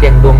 เสี่ยงดวง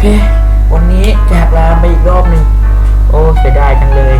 เค วันนี้จากลาไปอีกรอบหนึ่งโอ้เสียดายจังเลย